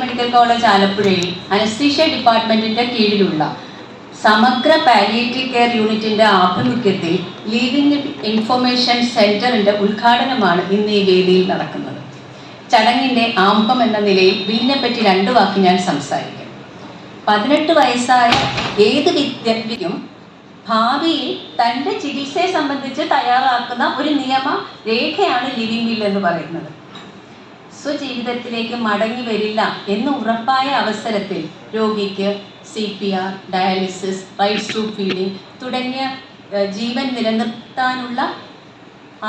Medical college ആലപ്പുഴയിൽ anaesthesia ഡിപ്പാർട്ട്മെന്റിന്റെ കീഴിലുള്ള സമഗ്ര പാലിയേറ്റീവ് കെയർ യൂണിറ്റിന്റെ ആഭിമുഖ്യത്തിൽ ലീവിംഗ് ഇൻഫർമേഷൻ സെന്ററിന്റെ ഉദ്ഘാടനമാണ് ഇന്ന് ഈ വേദിയിൽ നടക്കുന്നത്. ചടങ്ങിന്റെ ആമുഖം എന്ന നിലയിൽ ബില്ലിനെ പറ്റി രണ്ടു വാക്ക് ഞാൻ സംസാരിക്കും. പതിനെട്ട് വയസ്സായ ഏത് വിദ്യാർത്ഥിക്കും ഭാവിയിൽ തന്റെ ചികിത്സയെ സംബന്ധിച്ച് തയ്യാറാക്കുന്ന ഒരു നിയമ രേഖയാണ് ലിവിംഗ് വിൽ എന്ന് പറയുന്നത്. സ്വജീവിതത്തിലേക്ക് മടങ്ങി വരില്ല എന്ന് ഉറപ്പായ അവസരത്തിൽ രോഗിക്ക് C P R dialysis right to feeding തുടങ്ങിയ ജീവൻ നിലനിർത്താനുള്ള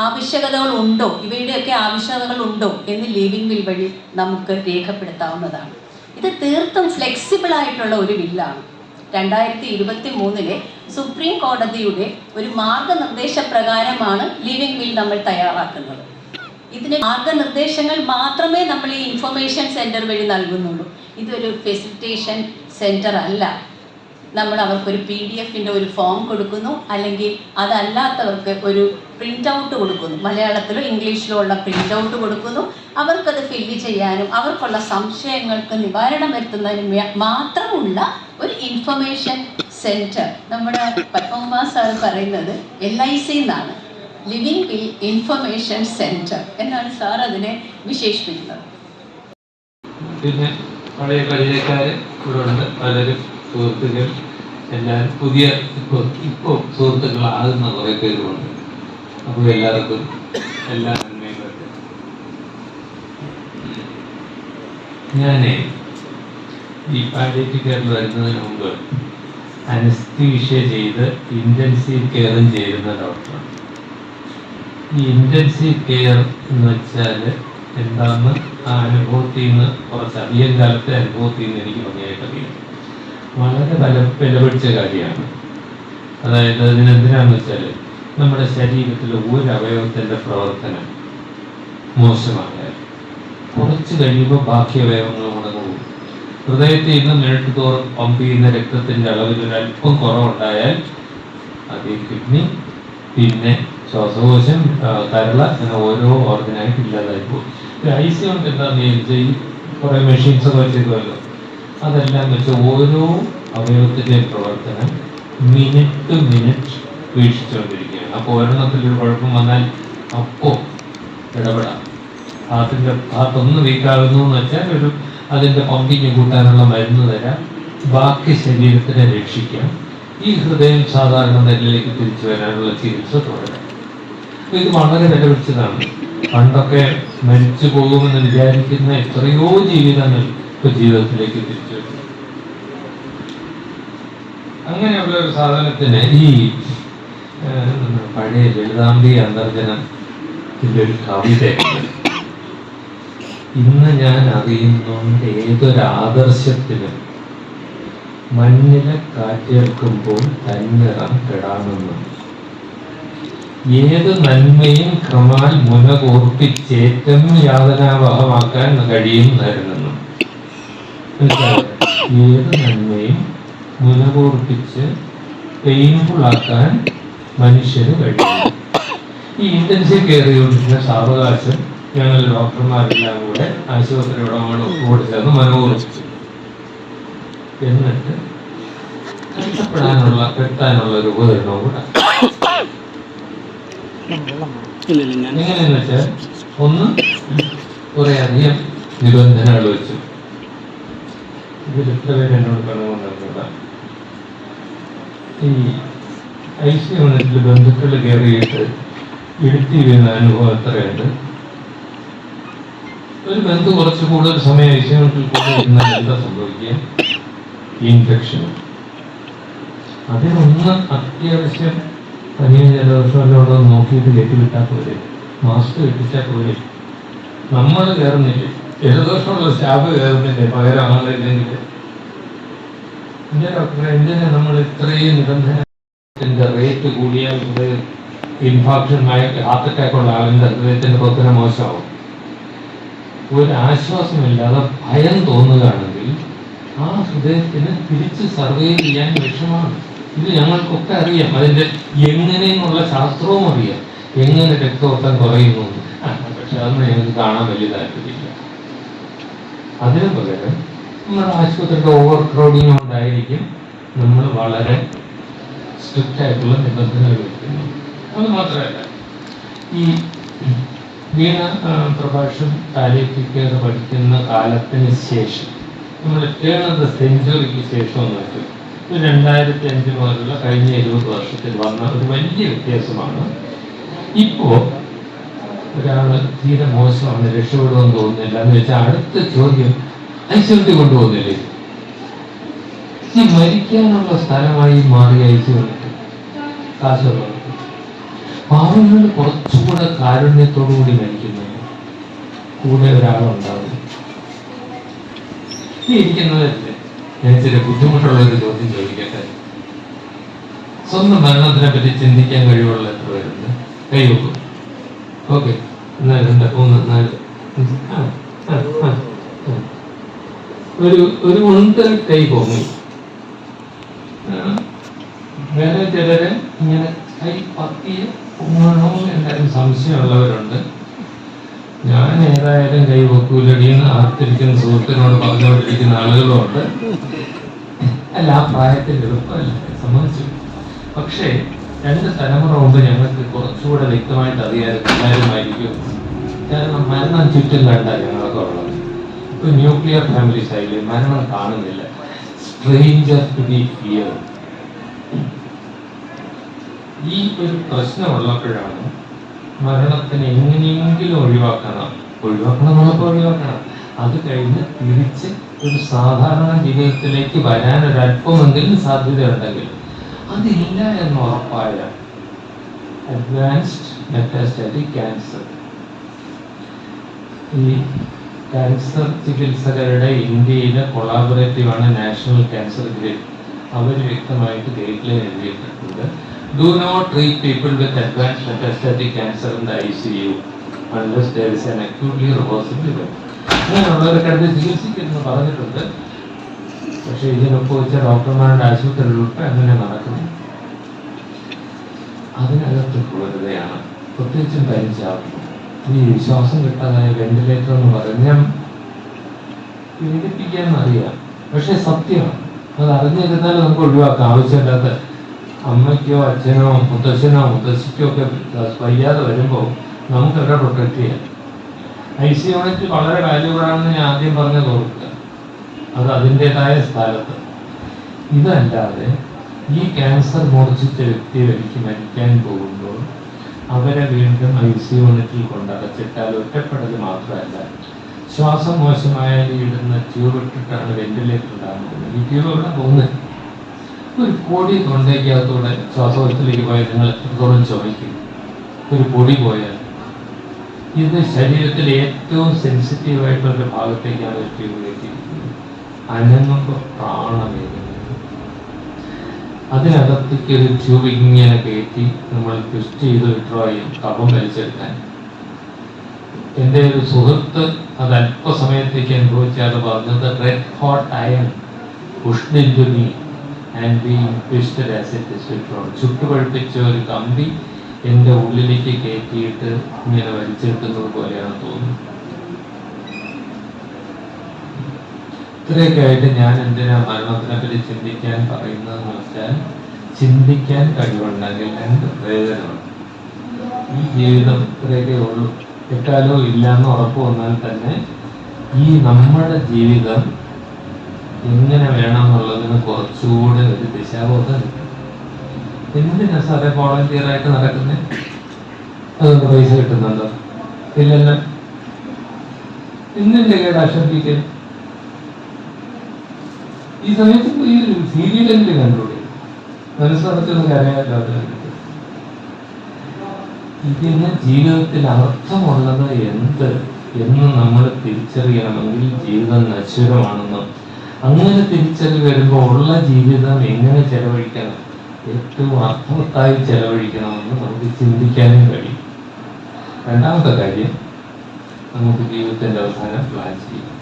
ആവശ്യകതകൾ ഉണ്ടോ? ഇവയുടെയൊക്കെ ആവശ്യകതകൾ ഉണ്ടോ എന്ന് ലിവിംഗ് വിൽ വഴി നമുക്ക് രേഖപ്പെടുത്താവുന്നതാണ്. ഇത് തീർത്തും ഫ്ലെക്സിബിൾ ആയിട്ടുള്ള ഒരു ബില്ലാണ്. രണ്ടായിരത്തി ഇരുപത്തി മൂന്നിലെ സുപ്രീം കോടതിയുടെ ഒരു മാർഗനിർദ്ദേശ പ്രകാരമാണ് ലിവിംഗ് വിൽ നമ്മൾ തയ്യാറാക്കുന്നത്. ഇതിന് മാർഗനിർദ്ദേശങ്ങൾ മാത്രമേ നമ്മൾ ഈ ഇൻഫർമേഷൻ സെന്റർ വഴി നൽകുന്നുള്ളൂ. ഇതൊരു ഫെസിലിറ്റേഷൻ സെന്റർ അല്ല. നമ്മൾ അവർക്കൊരു പി ഡി എഫിന്റെ ഒരു ഫോം കൊടുക്കുന്നു അല്ലെങ്കിൽ അതല്ലാത്തവർക്ക് ഒരു പ്രിന്റ് ഔട്ട് കൊടുക്കുന്നു. മലയാളത്തിലോ ഇംഗ്ലീഷിലോ ഉള്ള പ്രിന്റ് ഔട്ട് കൊടുക്കുന്നു. അവർക്കത് ഫില്ല് ചെയ്യാനും അവർക്കുള്ള സംശയങ്ങൾക്ക് നിവാരണം വരുത്തുന്നതിനും മാത്രമുള്ള ഒരു ഇൻഫർമേഷൻ സെന്റർ നമ്മുടെ പത്മകുമാർ സാർ പറയുന്നത് എൽ ഐ സി എന്നാണ്. ലിവിംഗ് വിൽ ഇൻഫർമേഷൻ സെന്റർ എന്നാണ് സാർ അതിനെ വിശേഷിപ്പിക്കുന്നത് പിന്നെ പഴയ പരിചയക്കാര് ഇവിടെ ഉണ്ട് പലരും സുഹൃത്തുക്കൾ എല്ലാവരും പുതിയ ഇപ്പോൾ ഇപ്പോൾ സുഹൃത്തുക്കളാകുന്ന കുറേ പേരുമുണ്ട് അപ്പോൾ എല്ലാവർക്കും എല്ലാ. ഞാനേ ഈ പാലിയേറ്റീവ് കെയറിൽ വരുന്നതിന് മുമ്പ് അനസ്തീഷ്യ ചെയ്ത് ഇന്റൻസീവ് കെയറും ചെയ്യുന്ന ഡോക്ടറാണ് ഈ ഇന്റൻസീവ് കെയർ എന്ന് വെച്ചാൽ എന്താണെന്ന് ആ അനുഭവത്തിൽ നിന്ന് കുറച്ച് അധികം കാലത്തെ അനുഭവത്തിൽ നിന്ന് എനിക്ക് ഭംഗിയായിട്ടറിയാം വളരെ വില വിലപിടിച്ച കാര്യമാണ്. അതായത് അതിനെന്തിനാന്ന് വെച്ചാൽ നമ്മുടെ ശരീരത്തിലെ ഒരു അവയവത്തിന്റെ പ്രവർത്തനം മോശമായാൽ കുറച്ച് കഴിയുമ്പോൾ ബാക്കി അവയവങ്ങൾ മുടങ്ങും ഹൃദയത്തിൽ നിന്ന് മിനിറ്റ് തോറും പമ്പ് ചെയ്യുന്ന രക്തത്തിന്റെ അളവിൽ ഒരല്പം കുറവുണ്ടായാൽ അത് കിഡ്നി പിന്നെ ശ്വാസകോശം കരള അങ്ങനെ ഓരോ ഓർഗനായിട്ട് ഇല്ലാതായി പോകും ഐ സി കൊണ്ട് എന്താന്ന് ചോദിച്ചാൽ ഈ കുറേ മെഷീൻസ് ഒക്കെ വെച്ചിരിക്കുമല്ലോ അതെല്ലാം വെച്ച് ഓരോ അവയവത്തിന്റെയും പ്രവർത്തനം മിനിറ്റ് മിനിറ്റ് വീക്ഷിച്ചുകൊണ്ടിരിക്കുകയാണ്. അപ്പോൾ ഒരെണ്ണത്തിൽ ഒരു കുഴപ്പം വന്നാൽ അപ്പോൾ ഇടപെടാം. ഹാർട്ടിന്റെ ഹാർട്ട് ഒന്ന് വീക്കാകുന്നു എന്ന് വെച്ചാൽ ഒരു അതിന്റെ പമ്പിങ് കൂട്ടാനുള്ള മരുന്ന് തരാം. ബാക്കി ശരീരത്തിനെ രക്ഷിക്കാം. ഈ ഹൃദയം സാധാരണ നിലയിലേക്ക് തിരിച്ചു വരാനുള്ള ചികിത്സ തുടരാം. ഇത് വളരെ വിലപിടിച്ചതാണ്. പണ്ടൊക്കെ മരിച്ചു പോകുമെന്ന് വിചാരിക്കുന്ന എത്രയോ ജീവിതങ്ങൾ ഇപ്പൊ ജീവിതത്തിലേക്ക് തിരിച്ചു അങ്ങനെയുള്ള ഒരു സാധനത്തിന് ഈ പഴയ ലളിതാംബി അന്തർജനത്തിന്റെ ഒരു കവിത ഇന്ന് ഞാൻ അറിയുന്നുണ്ട് ഏതൊരു ആദർശത്തിനും മഞ്ഞിലെ കാറ്റേൽക്കുമ്പോൾ തന്നിറം കെടാമെന്നും ഏത് നന്മയും ക്രമാൽ മുനകോർപ്പിച്ചേറ്റം യാതനാവഹമാക്കാൻ കഴിയും മനസ്സിലായോ? ഏത് നന്മയും മുനകോർപ്പിച്ച് പെയിൻഫുൾ ആക്കാൻ മനുഷ്യന് കഴിയും. ഈ ഇന്റൻസീവ് യൂണിറ്റിന്റെ സാവകാശം ഞങ്ങൾ ഡോക്ടർമാരെല്ലാം കൂടെ ആശുപത്രി ഉടമകൾ കൂടെ ചേർന്ന് മനോഹരിച്ചു എന്നിട്ട് കഷ്ടപ്പെടാനുള്ള കെട്ടാനുള്ള ഒരു ഉപകരണവും കൂടെ എങ്ങനെയെന്ന് വെച്ചാൽ ഒന്ന് കുറെ അധികം നിബന്ധനകൾ വെച്ചു. ഇതിൽ എത്ര പേര് എന്നോട് പറഞ്ഞുകൊണ്ടിരുന്നില്ല ഈ ഐ സി യൂണിറ്റിൽ ബന്ധുക്കൾ കയറിയിട്ട് ഇടുത്തി വീഴുന്ന അനുഭവം എത്രയുണ്ട്? ഒരു ബന്ധു കുറച്ച് കൂടുതൽ സമയം ഐ കൂടുതൽ എന്താ സംഭവിക്കുക? ഇൻഫെക്ഷൻ. അതിനൊന്ന് അത്യാവശ്യം പനിയും ജലദോഷം എല്ലാം ഉള്ളത് നോക്കിയിട്ട് കെട്ടിവിട്ടാൽ പോരെ. മാസ്ക് കെട്ടിച്ചാൽ പോരെ. നമ്മൾ കയറുന്നില്ലേ ജലദോഷമുള്ള സ്റ്റാഫ് കയറുന്നില്ലേ? പകരം ആളില്ലെങ്കിൽ എന്റെ ഡോക്ടറെ എന്തിനാ നമ്മൾ ഇത്രയും നിബന്ധന റേറ്റ് കൂടിയാൽ ഇത് ഇൻഫാക്ഷൻ ഹാർട്ട് അറ്റാക്ക് ഉള്ള ആളിന്റെ ഹൃദയത്തിന്റെ പ്രവർത്തനം മോശമാവും. ഒരു ആശ്വാസമില്ലാതെ ഭയം തോന്നുകയാണെങ്കിൽ ആ ഹൃദയത്തിന് തിരിച്ച് സർവേ ചെയ്യാൻ വിഷമാണ് ഇത് ഞങ്ങൾക്കൊക്കെ അറിയാം. അതിന്റെ എങ്ങനെയെന്നുള്ള ശാസ്ത്രവും അറിയാം. എങ്ങനെ രക്തോട്ടം കുറയുന്നു. പക്ഷെ അതൊന്നും ഞങ്ങൾക്ക് കാണാൻ വലിയ താല്പര്യമില്ല. അതിനു പകരം നമ്മുടെ ആശുപത്രിയുടെ ഓവർ ക്രൗഡിങ് ഉണ്ടായിരിക്കും. നമ്മൾ വളരെ സ്ട്രിക്റ്റ് ആയിട്ടുള്ള നിബന്ധനകൾ വയ്ക്കുന്നു അത് മാത്രമല്ല ഈ വീണ പ്രഭാഷം താലേപ്പിക്കാതെ പഠിക്കുന്ന കാലത്തിന് ശേഷം നമ്മൾ ടേൺ സെഞ്ചുറിക്ക് ശേഷം നോക്കും രണ്ടായിരത്തി അഞ്ച് മുതലുള്ള കഴിഞ്ഞ ഇരുപത് വർഷത്തിൽ വന്ന ഒരു വലിയ വ്യത്യാസമാണ്. ഇപ്പോ ഒരാൾ തീരെ മോശമാണ് രക്ഷപ്പെടുമെന്ന് തോന്നുന്നില്ല എന്ന് വെച്ചാൽ അടുത്ത ചോദ്യം ഐശ്വര്യത്തിൽ കൊണ്ടുപോകുന്നില്ലേ? ഈ മരിക്കാനുള്ള സ്ഥലമായി മാറി ഐശ്വര്യത്തിൽ കാശുള്ളവർക്ക് പാവങ്ങൾ കുറച്ചുകൂടെ കാരുണ്യത്തോടു കൂടി മരിക്കുന്നു. കൂടെ ഒരാളുണ്ടാവും. ഈ ഞാൻ ചില ബുദ്ധിമുട്ടുള്ള ഒരു ചോദ്യം ചോദിക്കട്ടെ? സ്വന്തം മരണത്തിനെ പറ്റി ചിന്തിക്കാൻ കഴിവുള്ള എത്ര പേരുണ്ട്? കൈവക്കും. ഓക്കെ. ഒന്ന് രണ്ട് മൂന്ന് നാല്. ഒരു ഒരു ഉണ്ട് കൈ പൊങ്ങി. വേറെ ചിലര് ഇങ്ങനെ കൈ പത്തിയ പൊങ്ങണോ എന്തായാലും സംശയമുള്ളവരുണ്ട്. ഞാൻ ഏതായാലും കൈ വെക്കൂലടിയെന്ന് ആർത്തിരിക്കുന്ന സുഹൃത്തിനോട് പറഞ്ഞുകൊണ്ടിരിക്കുന്ന ആളുകളുണ്ട്. അല്ല ആ പ്രായത്തിൽ എളുപ്പമല്ല സമ്മതിച്ചു പക്ഷേ രണ്ട് തലമുറ മുമ്പ് ഞങ്ങൾക്ക് കുറച്ചുകൂടെ വ്യക്തമായിട്ട് അറിയാമായിരിക്കും കാരണം മരണം ചുറ്റും കണ്ട ഞങ്ങളൊക്കെ ഉള്ളത്. ഇപ്പൊ ന്യൂക്ലിയർ ഫാമിലി ആയില്ലേ മരണം കാണുന്നില്ല. സ്ട്രേഞ്ചർ ടു ബി ഫിയർ ഈ ഒരു പ്രശ്നമുള്ളപ്പോഴാണ് മരണത്തിന് എങ്ങനെയെങ്കിലും ഒഴിവാക്കണം. ഒഴിവാക്കണം നമുക്ക് ഒഴിവാക്കണം. അത് കഴിഞ്ഞ് തിരിച്ച് ഒരു സാധാരണ ജീവിതത്തിലേക്ക് വരാൻ ഒരല്പമെങ്കിലും സാധ്യതയുണ്ടെങ്കിൽ അതില്ല എന്ന് ഉറപ്പായ അഡ്വാൻസ്ഡ് മെറ്റാസ്റ്റാറ്റിക് ക്യാൻസർ ഈ ക്യാൻസർ ചികിത്സകരുടെ ഇന്ത്യയിലെ കൊളാബറേറ്റീവ് ആണ് നാഷണൽ ക്യാൻസർ ഗ്രേഡ് അവർ വ്യക്തമായിട്ട് ഗൈഡ് ലൈൻ എഴുതിയിട്ടുണ്ട്. Treat people with advance metastatic cancer in the I C U unless there is an acutely reversible event അങ്ങനെയുള്ളവരൊക്കെ അടുത്ത് ചികിത്സിക്കുന്നു പറഞ്ഞിട്ടുണ്ട്. പക്ഷേ ഇതിനൊക്കെ വെച്ച ഡോക്ടർമാരുടെ ആശുപത്രികളിലൊക്കെ അങ്ങനെ നടക്കുന്നു. അതിനകത്ത് ക്രൂരതയാണ് പ്രത്യേകിച്ചും തനിച്ചാവും ഈ വിശ്വാസം കിട്ടാതായ വെന്റിലേറ്റർ എന്ന് പറഞ്ഞാൽ പീഡിപ്പിക്കാൻ അറിയാം. പക്ഷെ സത്യമാണ്. അത് അറിഞ്ഞിരുന്നാലും നമുക്ക് ഒഴിവാക്കാം. ആവശ്യമില്ലാത്ത അമ്മയ്ക്കോ അച്ഛനോ മുത്തച്ഛനോ മുത്തശ്ശിക്കോ ഒക്കെ വയ്യാതെ വരുമ്പോൾ നമുക്ക് അവരെ പ്രൊട്ടക്ട് ചെയ്യാം. ഐ സി യൂണിറ്റ് വളരെ വാല്യൂബിളാണെന്ന് ഞാൻ ആദ്യം പറഞ്ഞത് ഓർക്കുക. അത് അതിന്റെതായ സ്ഥലത്ത് ഇതല്ലാതെ ഈ ക്യാൻസർ മൂർച്ഛിച്ച വ്യക്തി എനിക്ക് മരിക്കാൻ പോകുമ്പോൾ അവരെ വീണ്ടും ഐ സി യൂണിറ്റിൽ കൊണ്ടടച്ചിട്ടാൽ ഒറ്റപ്പെടൽ മാത്രമല്ല ശ്വാസം മോശമായാൽ ഇടുന്ന ട്യൂബ് ഇട്ടിട്ടാണ് വെന്റിലേറ്റർ ഇടാൻ പോകുന്നത്. ഈ ട്യൂബ് എവിടെ പോകുന്നത് ഒരു പൊടി തൊണ്ടയ്ക്കകത്തൂടെ ശ്വാസകോശത്തിലേക്ക് പോയാൽ നിങ്ങൾ എത്രത്തോളം ചുമയ്ക്കും? ഒരു പൊടി പോയാൽ. ഇത് ശരീരത്തിലെ ഏറ്റവും സെൻസിറ്റീവ് ആയിട്ടുള്ള ഭാഗത്തേക്കാണ് എത്തിയിരിക്കുന്നത് അനങ്ങുമ്പോൾ പ്രാണവേദന അതിനകത്തേക്ക് ഒരു ട്യൂബ് ഇങ്ങനെ കയറ്റി നമ്മൾ ട്വിസ്റ്റ് ചെയ്ത് വിഡ്രോ ചെയ്യും കഫം വലിച്ചെടുക്കാൻ. എന്റെ ഒരു സുഹൃത്ത് അത് അല്പസമയത്തേക്ക് അനുഭവിച്ചാൽ പറഞ്ഞത് red hot iron me and be twisted as it is withdrawn ചുട്ടുപഴുപ്പിച്ച ഒരു കമ്പി എന്റെ ഉള്ളിലേക്ക് കയറ്റിയിട്ട് ഇങ്ങനെ വലിച്ചെടുക്കുന്നത് പോലെയാണ് തോന്നുന്നത്. ഇത്രയൊക്കെ ആയിട്ട് ഞാൻ എന്തിനാ മരണത്തിനെ പറ്റി ചിന്തിക്കാൻ പറയുന്നതെന്ന് വെച്ചാൽ ചിന്തിക്കാൻ കഴിവുണ്ടെങ്കിൽ രണ്ട് പ്രയോജനമുണ്ട് ഈ ജീവിതം ഇത്രയൊക്കെ ഉള്ളൂ. കിട്ടാലോ ഇല്ല എന്ന് ഉറപ്പ് വന്നാൽ തന്നെ ഈ നമ്മുടെ ജീവിതം എങ്ങനെ വേണം എന്നുള്ളതിന് കുറച്ചുകൂടെ ഒരു ദിശാബോധം കിട്ടും എന്തിനാ സാറേ വോളണ്ടിയർ ആയിട്ട് നടക്കുന്നത് അതുകൊണ്ട് പൈസ കിട്ടുന്നുണ്ടോ? ഇല്ലല്ലോ. എന്തിന്റെ കേട് ആശംസിക്കൽ ഈ സമയത്ത് ഈ സീരിയലെങ്കിലും സീരിയൽ എന്റെ കണ്ടുപിടി? മനസ്സിലാക്കുന്ന കണ്ടിട്ട്. ഇതിന് ജീവിതത്തിൽ അർത്ഥമുള്ളത് എന്ത്? എന്ന് നമ്മൾ തിരിച്ചറിയണമെങ്കിൽ ജീവിതം നശ്വരമാണെന്നും അങ്ങനെ തിരിച്ചത് വരുമ്പോൾ ഉള്ള ജീവിതം എങ്ങനെ ചെലവഴിക്കണം? ഏറ്റവും അർത്ഥവത്തായി ചെലവഴിക്കണമെന്ന് നമുക്ക് ചിന്തിക്കാനും കഴിയും. രണ്ടാമത്തെ കാര്യം നമുക്ക് ജീവിതത്തിന്റെ അവസാനം പ്ലാൻ ചെയ്യാം.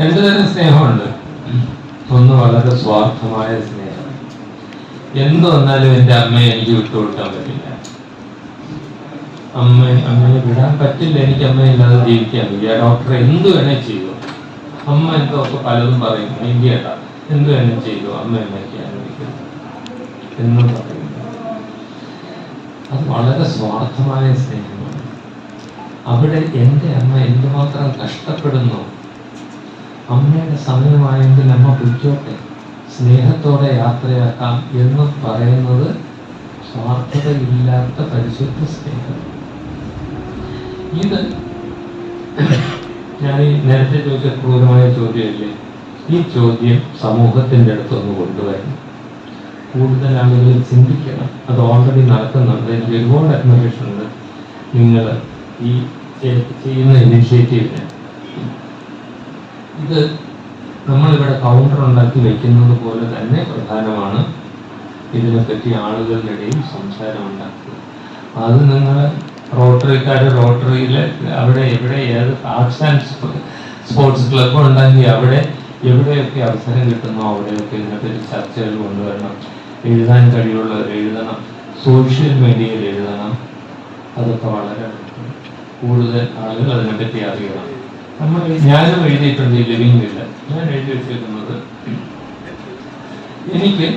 രണ്ടു തരം സ്നേഹമുണ്ട്. ഒന്ന് വളരെ സ്വാർത്ഥമായ സ്നേഹം. എന്ത് വന്നാലും എന്റെ അമ്മയെ എനിക്ക് വിട്ടുകൊടുക്കാൻ പറ്റില്ല. അമ്മ അമ്മയെ വിടാൻ പറ്റില്ല. എനിക്ക് അമ്മയില്ലാതെ ജീവിക്കാൻ പറ്റില്ല ഡോക്ടർ എന്ത് വേണേ ചെയ്തു അമ്മ എന്തൊക്കെ പലതും പറയും. ഇന്ത്യയുടെ എന്തു തന്നെ ചെയ്തു. അമ്മ എന്നൊക്കെ അനുഭവിക്കുന്നു എന്നും പറയുന്നു. അത് വളരെ സ്വാർത്ഥമായ സ്നേഹമാണ്. അവിടെ എന്റെ അമ്മ എന്തുമാത്രം കഷ്ടപ്പെടുന്നു? അമ്മയുടെ സമയമായെങ്കിൽ അമ്മ കുറ്റോട്ടെ സ്നേഹത്തോടെ യാത്രയാക്കാം എന്ന് പറയുന്നത് സ്വാർത്ഥതയില്ലാത്ത പരിശുദ്ധ സ്നേഹം. ഇത് ഞാൻ ഈ നേരത്തെ ചോദിച്ച ക്രൂരമായ ചോദ്യമല്ലേ? ഈ ചോദ്യം സമൂഹത്തിന്റെ അടുത്തൊന്ന് കൊണ്ടുവരണം. കൂടുതൽ ആളുകൾ ചിന്തിക്കണം. അത് ഓൾറെഡി നടക്കുന്നുണ്ട്. എനിക്ക് ഒരുപാട് അഡ്മിറേഷൻ ഉണ്ട്. നിങ്ങൾ ഈ ചെയ്യുന്ന ഇനിഷ്യേറ്റീവിന് ഇത് നമ്മളിവിടെ കൗണ്ടർ ഉണ്ടാക്കി വെക്കുന്നത് പോലെ തന്നെ പ്രധാനമാണ് ഇതിനെപ്പറ്റി ആളുകളുടെ ഇടയിൽ സംസാരം ഉണ്ടാക്കുക. അത് നിങ്ങൾ റോട്ടറിക്കാർ റോട്ടറിയിൽ അവിടെ എവിടെ ഏത് ആർട്സ് ആൻഡ് സ്പോർട്സ് ക്ലബ്ബ് ഉണ്ടെങ്കിൽ അവിടെ എവിടെയൊക്കെ അവസരം കിട്ടുന്നോ അവിടെയൊക്കെ ഇതിനെപ്പറ്റി ചർച്ചകൾ കൊണ്ടുവരണം. എഴുതാൻ കഴിവുള്ളവർ എഴുതണം. സോഷ്യൽ മീഡിയയിൽ എഴുതണം. അതൊക്കെ വളരെ കൂടുതൽ ആളുകൾ അതിനെപ്പറ്റി അറിയണം. നമ്മൾ ഞാനും എഴുതിയിട്ടുണ്ട് ഈ ലിവിങ് വില്ല ഞാൻ എഴുതി വെച്ചിരിക്കുന്നത് എനിക്ക്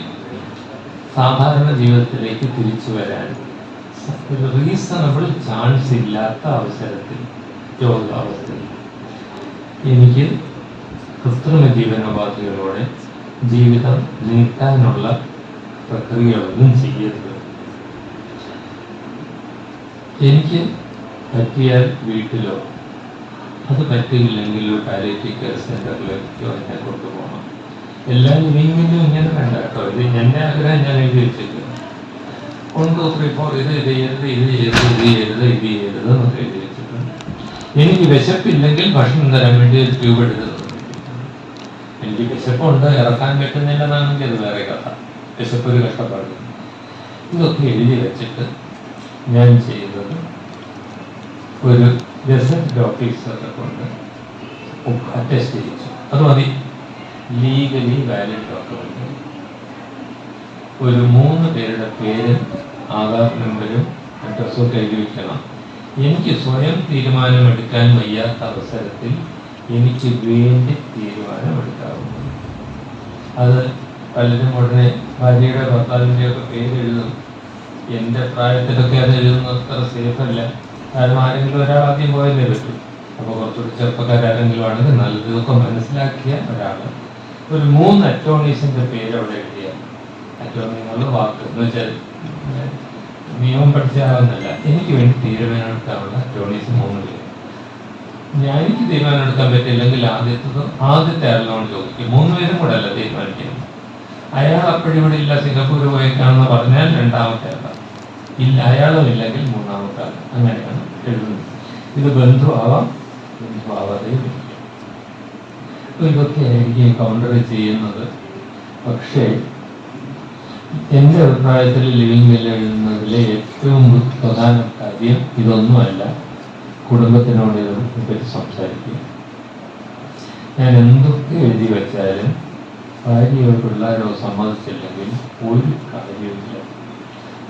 സാധാരണ ജീവിതത്തിലേക്ക് തിരിച്ചു വരാൻ ഒരു റീസണബിൾ ചാൻസ് ഇല്ലാത്ത അവസരത്തിൽ രോഗാവസ്ഥയിൽ. എനിക്ക് കൃത്രിമ ജീവനോപാധികളോടെ ജീവിതം നീട്ടാനുള്ള പ്രക്രിയകളൊന്നും ചെയ്യരുത്. എനിക്ക് പറ്റിയാൽ വീട്ടിലോ അത് പറ്റിയില്ലെങ്കിൽ ഒരു പാലിയേറ്റീവ് കെയർ സെന്ററിലേക്കോ എന്നെ കൊണ്ടുപോകണം. എല്ലാ ലിവിങ്ങിലും ഇങ്ങനെ വേണ്ട കേട്ടോ. ഇത് എന്റെ ആഗ്രഹം ഞാൻ എഴുതി വെച്ചിരിക്കുന്നു വൺ ടു ത്രീ ഫോർ ഇത് ഇത് ചെയ്യരുത് ഇത് ചെയ്യരുത് ഇത് ചെയ്യരുത് ഇത് ചെയ്യരുത് എന്നൊക്കെ എഴുതി വെച്ചിട്ടുണ്ട് എനിക്ക് വിശപ്പില്ലെങ്കിൽ ഭക്ഷണം തരാൻ വേണ്ടി ഒരു ട്യൂബ് എടുത്ത് എനിക്ക് വിശപ്പുണ്ട് ഇറക്കാൻ പറ്റുന്നില്ലെന്നാണെങ്കിൽ അത് വേറെ കഥ വിശപ്പ് ഒരു കഷ്ടപ്പാട് ഇതൊക്കെ എഴുതി വെച്ചിട്ട് ഞാൻ ചെയ്തത് ഒരു ഗസറ്റ് ഓഫീസറെ കൊണ്ട് അറ്റസ്റ്റ് ചെയ്യിച്ചു അത് മതി ലീഗലി വാലിഡ് ഡോക്യുമെന്റ് ഒരു മൂന്ന് പേരുടെ പേരും ആധാർ നമ്പരും അഡ്രസ്സും ഒക്കെ വയ്ക്കണം എനിക്ക് സ്വയം തീരുമാനമെടുക്കാൻ വയ്യാത്ത അവസരത്തിൽ എനിക്ക് വേണ്ടി തീരുമാനമെടുക്കാവുന്നു അത് പലരും ഉടനെ ഭാര്യയുടെ ഭർത്താവിന്റെ ഒക്കെ പേര് എഴുതും. എന്റെ പ്രായത്തിലൊക്കെ അത് എഴുതുന്നത് അത്ര സേഫ് അല്ല കാരണം ആരെങ്കിലും ഒരാൾ ആദ്യം പോയല്ലേ പറ്റും. അപ്പോൾ കുറച്ചുകൂടി ചെറുപ്പക്കാരെങ്കിലും ആണെങ്കിൽ നല്ലതൊക്കെ മനസ്സിലാക്കിയ ഒരാൾ ഒരു മൂന്ന് അറ്റോണീസിന്റെ പേര് അവിടെ എഴുതിയ അറ്റോർണി നിങ്ങളുടെ വാക്ക് എന്ന് വെച്ചാൽ നിയമം പഠിച്ചാവുന്നല്ല എനിക്ക് വേണ്ടി തീരുമാനമെടുക്കാനുള്ള ജോണീസ് മൂന്ന് പേര് ഞാൻ എനിക്ക് തീരുമാനമെടുക്കാൻ പറ്റില്ലെങ്കിൽ ആദ്യത്തത് ആദ്യത്തെ ആളിനോട് ചോദിക്കും. മൂന്ന് പേരും കൂടെ അല്ല തീരുമാനിക്കുന്നത്? അയാൾ അപ്പോഴിവിടെ ഇല്ല സിംഗപ്പൂർ പോയേക്കാണെന്ന് പറഞ്ഞാൽ രണ്ടാമത്തെ ആളാണ് ഇല്ല അയാളും ഇല്ലെങ്കിൽ മൂന്നാമത്തെ ആൾ അങ്ങനെയാണ് എഴുതുന്നത്. ഇത് ബന്ധുവാവാം ബന്ധുവാവാതെയും ബന്ധു ആവാതെയും ഇരിക്കും. അപ്പൊ ഇതൊക്കെ ആയിരിക്കും കൗണ്ടർ ചെയ്യുന്നത്. പക്ഷേ എന്റെ അഭിപ്രായത്തിൽ ലിവിങ് വില്ല എഴുതുന്നതിലെ ഏറ്റവും പ്രധാന കാര്യം ഇതൊന്നുമല്ല. കുടുംബത്തിനോട് ഇതിനെപ്പറ്റി സംസാരിക്കുക. ഞാൻ എന്തൊക്കെ എഴുതി വെച്ചാലും ഭാര്യയോ പിള്ളേരോ സമ്മതിച്ചില്ലെങ്കിൽ ഒരു കാര്യമില്ല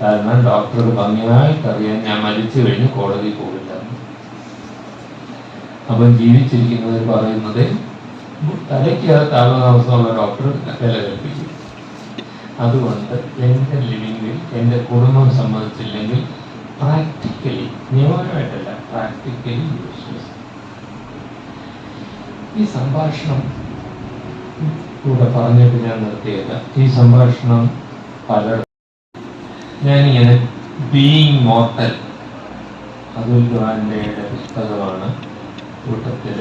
കാരണം ഡോക്ടർക്ക് ഭംഗിയായിട്ടറിയാൻ ഞാൻ മരിച്ചു കഴിഞ്ഞ് കോടതി പോകില്ല അവൻ ജീവിച്ചിരിക്കുന്നത് പറയുന്നത് തലയ്ക്കകത്ത് താമസമുള്ള ഡോക്ടർ വില കൽപ്പിക്കും. അതുകൊണ്ട് എന്റെ ലിവിങ്ങിൽ എന്റെ കുടുംബം സംബന്ധിച്ചില്ലെങ്കിൽ പ്രാക്ടിക്കലി നിയമപരമായിട്ടല്ല പ്രാക്ടിക്കലി യൂസ്ലെസ് ഈ സംഭാഷണം കൂടെ പറഞ്ഞിട്ട് ഞാൻ നിർത്തിയത് ഈ സംഭാഷണം പല ഞാനിങ്ങനെ ബീയിങ് മോർട്ടൽ അതുൽ ഖുറാന്റെ പുസ്തകമാണ് കൂട്ടത്തിൽ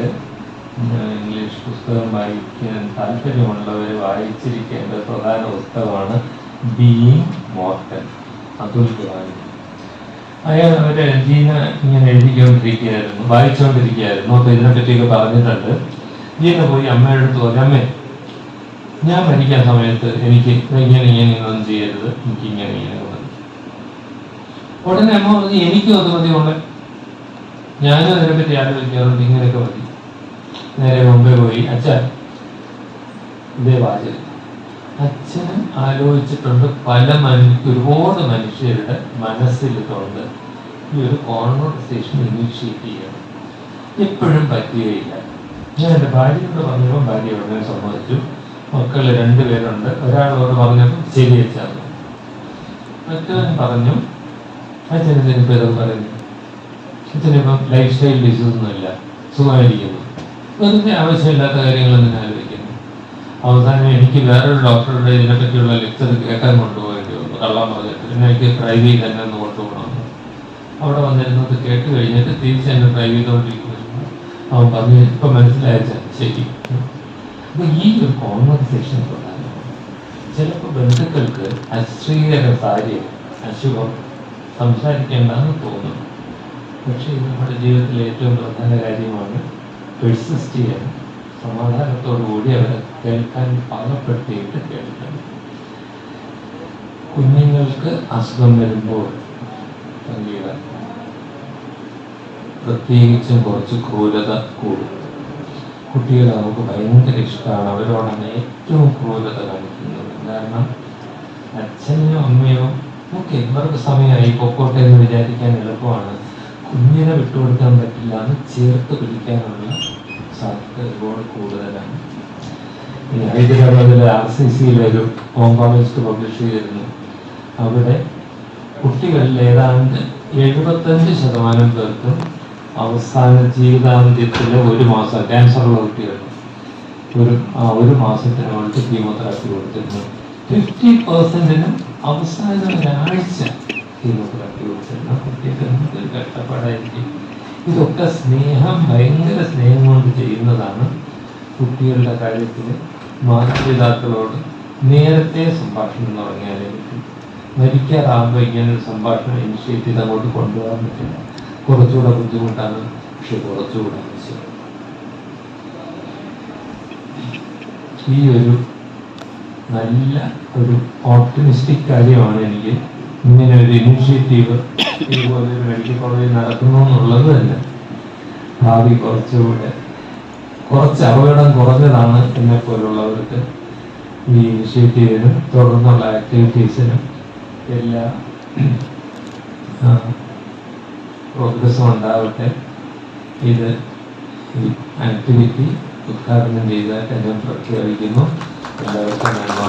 ഇംഗ്ലീഷ് പുസ്തകം വായിക്കാൻ താല്പര്യമുള്ളവർ വായിച്ചിരിക്കേണ്ട പ്രധാന പുസ്തകമാണ് ബീയിങ് മോർട്ടൽ അതുൽ ഗാന്ധി അയാൾ അവർ ജീന ഇങ്ങനെ എഴുതിക്കൊണ്ടിരിക്കുകയായിരുന്നു വായിച്ചുകൊണ്ടിരിക്കുകയായിരുന്നു. അപ്പോൾ ഇതിനെപ്പറ്റിയൊക്കെ പറഞ്ഞിട്ടുണ്ട്. ജീന പോയി അമ്മയുടെ അടുത്ത് പറഞ്ഞു അമ്മേ ഞാൻ മരിക്കാൻ സമയത്ത് എനിക്ക് ഇങ്ങനെ ഇങ്ങനെ ഒന്നും ചെയ്യരുത് എനിക്ക് ഇങ്ങനെ ഇങ്ങനെ ഉടനെ അമ്മ പറഞ്ഞു എനിക്കും അത് മതി കൊണ്ട് ഞാനും അതിനെപ്പറ്റി ആലോചിക്കാറുണ്ട് ഇങ്ങനെയൊക്കെ മതി. നേരെ മുമ്പേ പോയി. അച്ഛൻ ഇതേ വാചകം. അച്ഛൻ ആലോചിച്ചിട്ടുണ്ട് പല മനു ഒരുപാട് മനുഷ്യരുടെ മനസ്സിൽ കൊണ്ട് ഈ ഒരു കോൺവെർസേഷൻ ഇനീഷ്യേറ്റ് ചെയ്യണം. എപ്പോഴും പറ്റുകയില്ല. ഞാൻ എന്റെ ഭാര്യയോട് പറഞ്ഞപ്പോൾ ഭാര്യ ഉടനെ സമ്മതിച്ചു. മക്കൾ രണ്ടുപേരുണ്ട്. ഒരാളോട് പറഞ്ഞപ്പോൾ ശരി വെച്ചാൽ മറ്റവൻ പറഞ്ഞു അച്ഛനെന്തിനിപ്പോൾ പറഞ്ഞു പറയുന്നു അച്ഛനിപ്പം ലൈഫ് സ്റ്റൈൽ ഡിസീസ് ഒന്നുമില്ല. സുഖമായിരിക്കുന്നു. വെറുതെ ആവശ്യമില്ലാത്ത കാര്യങ്ങളൊന്നും ആലോചിക്കുന്നു. അവസാനം എനിക്ക് വേറൊരു ഡോക്ടറുടെ ഇതിനെപ്പറ്റിയുള്ള ലെക്ചർ കേൾക്കാൻ കൊണ്ടുപോകേണ്ടി വന്നു. കള്ളം പറഞ്ഞിട്ട്. പിന്നെ എനിക്ക് ഡ്രൈവ് ചെയ്ത് തന്നെ ഒന്ന് കൊണ്ടുപോകണം അവിടെ വന്നിരുന്നത് കേട്ട് കഴിഞ്ഞിട്ട് തിരിച്ച് എന്നെ ഡ്രൈവ് ചെയ്തുകൊണ്ടിരിക്കുന്നു അവൻ പറഞ്ഞു ഇപ്പം മനസ്സിലായ ശരി. അപ്പൊ ഈ ഒരു കോൺവെർസേഷൻ ചിലപ്പോൾ ബന്ധുക്കൾക്ക് അശ്രീകര കാര്യം അശുഭം സംസാരിക്കേണ്ടെന്ന് തോന്നും പക്ഷേ ഇത് നമ്മുടെ ജീവിതത്തിലെ ഏറ്റവും പ്രധാന കാര്യമാണ് പെർസിസ്റ്റ് ചെയ്യാൻ സമാധാനത്തോടു കൂടി അവരെ കേൾക്കാൻ പാകപ്പെടുത്തിയിട്ട് കേൾക്കണം കുഞ്ഞുങ്ങൾക്ക് അസുഖം വരുമ്പോൾ സംഗീതം പ്രത്യേകിച്ചും കുറച്ച് ക്രൂരത കൂടും. കുട്ടികളെ നമുക്ക് ഭയങ്കര ഇഷ്ടമാണ്. അവരോടാണ് ഏറ്റവും ക്രൂരത കാണിക്കുന്നത്. കാരണം അച്ഛനെയോ അമ്മയോ ഓക്കെ ഇവർക്ക് സമയമായി പൊക്കോട്ടെ എന്ന് വിചാരിക്കാൻ എളുപ്പമാണ്. കുഞ്ഞിനെ വിട്ടുകൊടുക്കാൻ പറ്റില്ല. എന്ന് ചേർത്ത് പിടിക്കാനുള്ള സാധ്യത കൂടുതലാണ്. ഹൈദരാബാദിലെ ആർ സി സിയിലെ ഒരു കോമ്പോണിസ്റ്റ് പബ്ലിഷ് ചെയ്തിരുന്നു. അവിടെ കുട്ടികളിൽ ഏതാണ്ട് എഴുപത്തഞ്ച് ശതമാനം പേർക്കും അവസാന ജീവിതാന്ത്യത്തിലെ ഒരു മാസം ക്യാൻസറുള്ള കുട്ടികൾ ഒരു ആ ഒരു മാസത്തിനുള്ളിൽ കീമോതെറാപ്പി കൊടുത്തിരുന്നു. ഫിഫ്റ്റി പെർസെന്റിനും അവസാന ഒരാഴ്ച കീമോതെറാപ്പി കൊടുത്തിരുന്ന കുട്ടികൾക്ക് കഷ്ടപ്പാടായിരിക്കും. ഇതൊക്കെ സ്നേഹം ഭയങ്കര സ്നേഹം കൊണ്ട് ചെയ്യുന്നതാണ് കുട്ടികളുടെ കാര്യത്തിൽ മാതാപിതാക്കളോട് നേരത്തെ സംഭാഷണം തുടങ്ങിയാലേ പറ്റും. മരിക്കാറാകുമ്പോൾ ഒരു സംഭാഷണം ഇനിഷ്യേറ്റ് ചെയ്ത് അങ്ങോട്ട് കൊണ്ടുപോകാൻ പറ്റില്ല. കുറച്ചുകൂടെ ബുദ്ധിമുട്ടാണ് പക്ഷെ കുറച്ചുകൂടെ ആവശ്യം ഈ ഒരു നല്ല ഒരു ഓപ്റ്റിമിസ്റ്റിക് കാര്യമാണ് എനിക്ക് ഇങ്ങനെ ഒരു ഇനിഷ്യേറ്റീവ് ഇതുപോലെ ഒരു മെഡിക്കൽ കോളേജ് നടക്കുന്നു എന്നുള്ളത് തന്നെ. ഭാവി കുറച്ചുകൂടെ കുറച്ച് അപകടം കുറഞ്ഞതാണ് എന്നെ പോലുള്ളവർക്ക് ഈ ഇനിഷ്യേറ്റീവിനും തുടർന്നുള്ള ആക്ടിവിറ്റീസിനും എല്ലാ പ്രോഗ്രസ്സും ഉണ്ടാവട്ടെ. ഇത് ആക്ടിവിറ്റി ഉദ്ഘാടനം ചെയ്തതായിട്ട് ഞാൻ പ്രഖ്യാപിക്കുന്നു. എല്ലാവർക്കും നന്മ